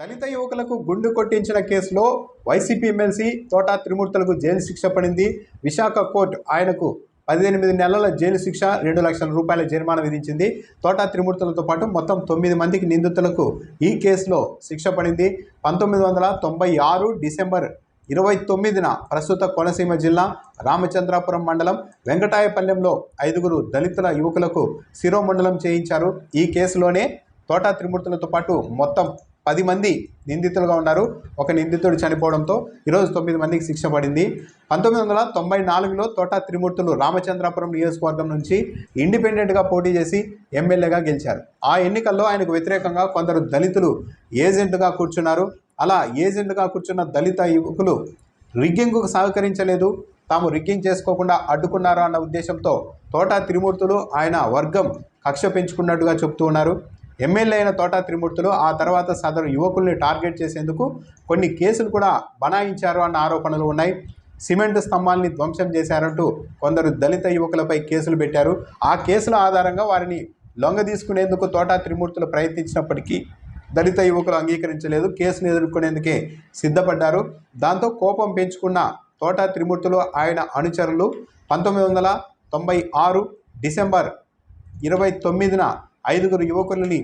దళిత యువకులకు గుండు కొట్టించిన కేసులో వైసీపీ ఎమ్మెల్సీ తోటా త్రిమూర్తులకు జైలు శిక్ష పడింది. విశాఖ కోర్టు ఆయనకు పద్దెనిమిది నెలల జైలు శిక్ష రెండు లక్షల రూపాయల జరిమానా విధించింది. తోటా త్రిమూర్తులతో పాటు మొత్తం తొమ్మిది మందికి నిందితులకు ఈ కేసులో శిక్ష పడింది. పంతొమ్మిది వందల తొంభై ఆరు డిసెంబర్ ఇరవై తొమ్మిదిన ప్రస్తుత కోనసీమ జిల్లా రామచంద్రాపురం మండలం వెంకటాయపల్లెంలో ఐదుగురు దళితుల యువకులకు శిరోమండలం చేయించారు. ఈ కేసులోనే తోటా త్రిమూర్తులతో పాటు మొత్తం పది మంది నిందితులుగా ఉన్నారు. ఒక నిందితుడు చనిపోవడంతో ఈరోజు తొమ్మిది మందికి శిక్ష పడింది. పంతొమ్మిది వందల తొంభై నాలుగులో తోట త్రిమూర్తులు రామచంద్రాపురం నియోజకవర్గం నుంచి ఇండిపెండెంట్గా పోటీ చేసి ఎమ్మెల్యేగా గెలిచారు. ఆ ఎన్నికల్లో ఆయనకు వ్యతిరేకంగా కొందరు దళితులు ఏజెంట్గా కూర్చున్నారు. అలా ఏజెంట్గా కూర్చున్న దళిత యువకులు రిగ్గింగ్కు సహకరించలేదు. తాము రిగ్గింగ్ చేసుకోకుండా అడ్డుకున్నారు అన్న ఉద్దేశంతో తోట త్రిమూర్తులు ఆయన వర్గం కక్ష పెంచుకున్నట్టుగా చెబుతూ ఉన్నారు. ఎమ్మెల్యే అయిన తోటా త్రిమూర్తులు ఆ తర్వాత సదరు యువకుల్ని టార్గెట్ చేసేందుకు కొన్ని కేసులు కూడా బనాయించారు అన్న ఆరోపణలు ఉన్నాయి. సిమెంట్ స్తంభాల్ని ధ్వంసం చేశారంటూ కొందరు దళిత యువకులపై కేసులు పెట్టారు. ఆ కేసుల ఆధారంగా వారిని లొంగ తీసుకునేందుకు తోటా త్రిమూర్తులు ప్రయత్నించినప్పటికీ దళిత యువకులు అంగీకరించలేదు. కేసును ఎదుర్కొనేందుకే సిద్ధపడ్డారు. దాంతో కోపం పెంచుకున్న తోటా త్రిమూర్తులు ఆయన అనుచరులు పంతొమ్మిది వందల తొంభై ఆరు డిసెంబర్ ఇరవై తొమ్మిదిన ఐదుగురు యువకులని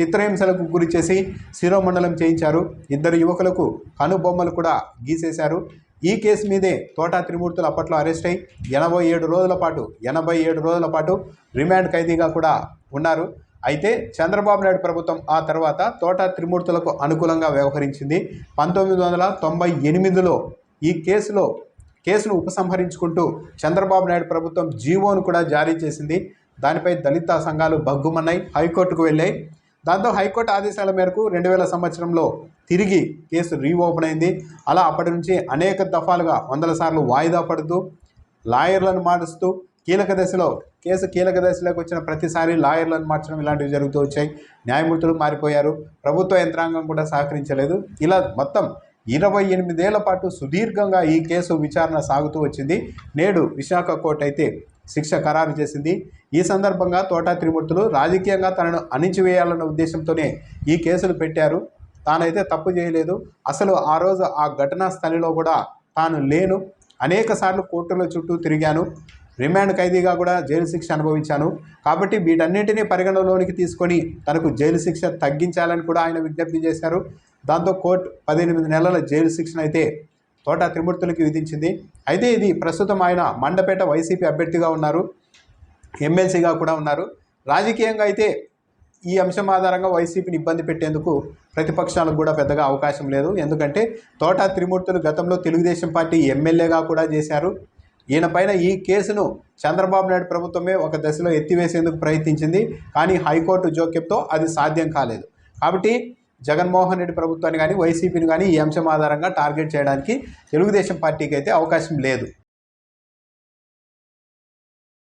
చిత్రహింసలకు గురి చేసి శిరోమండలం చేయించారు. ఇద్దరు యువకులకు కనుబొమ్మలు కూడా గీసేశారు. ఈ కేసు మీదే తోటా త్రిమూర్తులు అప్పట్లో అరెస్ట్ అయి ఎనభై ఏడు రోజుల పాటు ఎనభై ఏడు రోజుల పాటు రిమాండ్ ఖైదీగా కూడా ఉన్నారు. అయితే చంద్రబాబు నాయుడు ప్రభుత్వం ఆ తర్వాత తోటా త్రిమూర్తులకు అనుకూలంగా వ్యవహరించింది. పంతొమ్మిది వందల తొంభై ఎనిమిదిలో ఈ కేసులో కేసును ఉపసంహరించుకుంటూ చంద్రబాబు నాయుడు ప్రభుత్వం జీవోను కూడా జారీ చేసింది. దానిపై దళిత సంఘాలు బగ్గుమన్నాయి హైకోర్టుకు వెళ్ళాయి. దాంతో హైకోర్టు ఆదేశాల మేరకు రెండు వేల సంవత్సరంలో తిరిగి కేసు రీఓపెన్ అయింది. అలా అప్పటి నుంచి అనేక దఫాలుగా వందల సార్లు వాయిదా పడుతూ లాయర్లను మారుస్తూ కీలక దశలో కేసు కీలక దశలోకి వచ్చిన ప్రతిసారి లాయర్లను మార్చడం ఇలాంటివి జరుగుతూ వచ్చాయి. న్యాయమూర్తులు మారిపోయారు. ప్రభుత్వ యంత్రాంగం కూడా సహకరించలేదు. ఇలా మొత్తం ఇరవై ఎనిమిదేళ్ళ పాటు సుదీర్ఘంగా ఈ కేసు విచారణ సాగుతూ వచ్చింది. నేడు విశాఖ కోర్టు అయితే శిక్ష ఖరారు చేసింది. ఈ సందర్భంగా తోటా త్రిమూర్తులు రాజకీయంగా తనను అణిచివేయాలన్న ఉద్దేశంతోనే ఈ కేసులు పెట్టారు. తానైతే తప్పు చేయలేదు. అసలు ఆ రోజు ఆ ఘటనా స్థలిలో కూడా తాను లేను. అనేక సార్లు కోర్టుల చుట్టూ తిరిగాను. రిమాండ్ ఖైదీగా కూడా జైలు శిక్ష అనుభవించాను. కాబట్టి వీటన్నింటినీ పరిగణలోనికి తీసుకొని తనకు జైలు శిక్ష తగ్గించాలని కూడా ఆయన విజ్ఞప్తి చేశారు. దాంతో కోర్టు పద్దెనిమిది నెలల జైలు శిక్షను అయితే తోట త్రిమూర్తులకి విధించింది. అయితే ఇది ప్రస్తుతం ఆయన మండపేట వైసీపీ అభ్యర్థిగా ఉన్నారు. ఎమ్మెల్సీగా కూడా ఉన్నారు. రాజకీయంగా అయితే ఈ అంశం ఆధారంగా వైసీపీని ఇబ్బంది పెట్టేందుకు ప్రతిపక్షాలకు కూడా పెద్దగా అవకాశం లేదు. ఎందుకంటే తోట త్రిమూర్తులు గతంలో తెలుగుదేశం పార్టీ ఎమ్మెల్యేగా కూడా చేశారు. ఈయన పైన ఈ కేసును చంద్రబాబు నాయుడు ప్రభుత్వమే ఒక దశలో ఎత్తివేసేందుకు ప్రయత్నించింది. కానీ హైకోర్టు జోక్యంతో అది సాధ్యం కాలేదు. కాబట్టి జగన్మోహన్ రెడ్డి ప్రభుత్వాన్ని కానీ వైసీపీని కానీ ఈ అంశం ఆధారంగా టార్గెట్ చేయడానికి తెలుగుదేశం పార్టీకి అయితే అవకాశం లేదు.